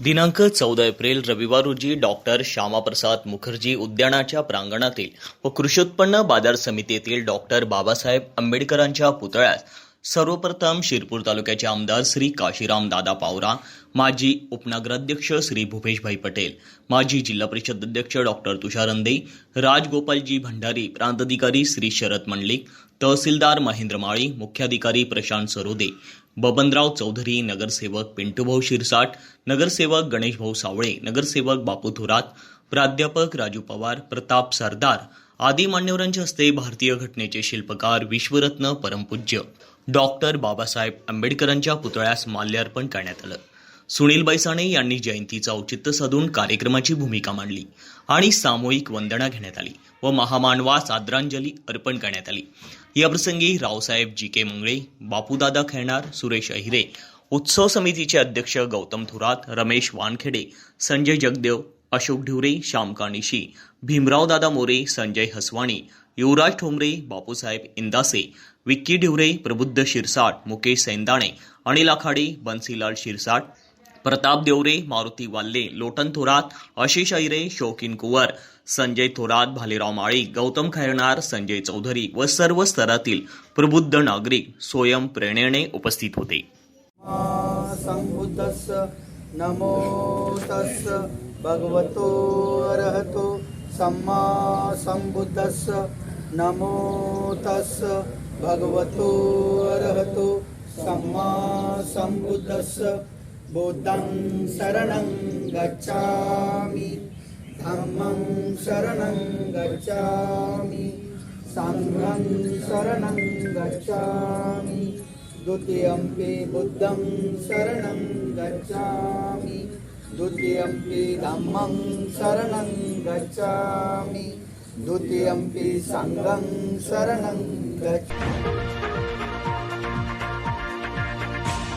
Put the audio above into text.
दिनांक चौदा एप्रिल रविवार रोजी डॉक्टर श्यामाप्रसाद मुखर्जी उद्यानाच्या प्रांगणातील व कृषी बाजार समितीतील डॉक्टर बाबासाहेब आंबेडकरांच्या पुतळ्यास सर्वप्रथम शिरपूर तालुक्याचे आमदार श्री काशीराम दादा पावरा माजी उपनगराध्यक्ष श्री भूपेशभाई पटेल माजी जिल्हा परिषद अध्यक्ष डॉक्टर तुषार अंदे राजगोपालजी भंडारी प्रांताधिकारी श्री शरद मंडलिक तहसीलदार महेंद्र माळी मुख्याधिकारी प्रशांत सरोदे बबनराव चौधरी नगरसेवक पिंटूभाऊ शिरसाट नगरसेवक गणेशभाऊ सावळे नगरसेवक बापू थोरात प्राध्यापक राजू पवार प्रताप सरदार आदी मान्यवरांच्या हस्ते भारतीय घटनेचे शिल्पकार विश्वरत्न परमपूज्य. डॉक्टर बाबासाहेब आंबेडकरांच्या पुतळ्यास माल्यार्पण करण्यात आलं. सुनील बैसाणे यांनी जयंतीचं औचित्य साधून कार्यक्रमाची भूमिका मांडली आणि सामूहिक वंदना घेण्यात आली व महामानवास आदरांजली अर्पण करण्यात आली. याप्रसंगी रावसाहेब जी के मंगळे बापूदादा खेळणार सुरेश अहिरे उत्सव समितीचे अध्यक्ष गौतम थोरात रमेश वानखेडे संजय जगदेव अशोक ढिवरे श्याम कानिशी भीमराव दादा मोरे संजय हसवाणी युवराज ठोंबरे बापूसाहेब इंदासे विक्की ढिवरे प्रबुद्ध शिरसाट मुकेश सैंदाणे अनिल आखाडे बन्सीलाल शिरसाट प्रताप देवरे मारुती वाल्ले लोटन थोरात आशिष ऐरे शौकीन कुवर संजय थोरात भालेराव माळी गौतम खैरणार संजय चौधरी व सर्व स्तरातील प्रबुद्ध नागरिक स्वयं प्रेरणेने उपस्थित होते. नमो तस्य भगवतो अरहतो सम्मा सम्बुद्धस्य नमो तस्य भगवतो अरहतो सम्मा सम्बुद्धस्य बुद्धं शरणं गच्छामि धम्मं शरणं गच्छामि सङ्घं शरणं गच्छामि द्वितीयम्पि बुद्धं शरणं गच्छामि द्वितीयम्पि धम्मं शरणं गच्छामि द्वितीयम्पि सङ्घं शरणं गच्छामि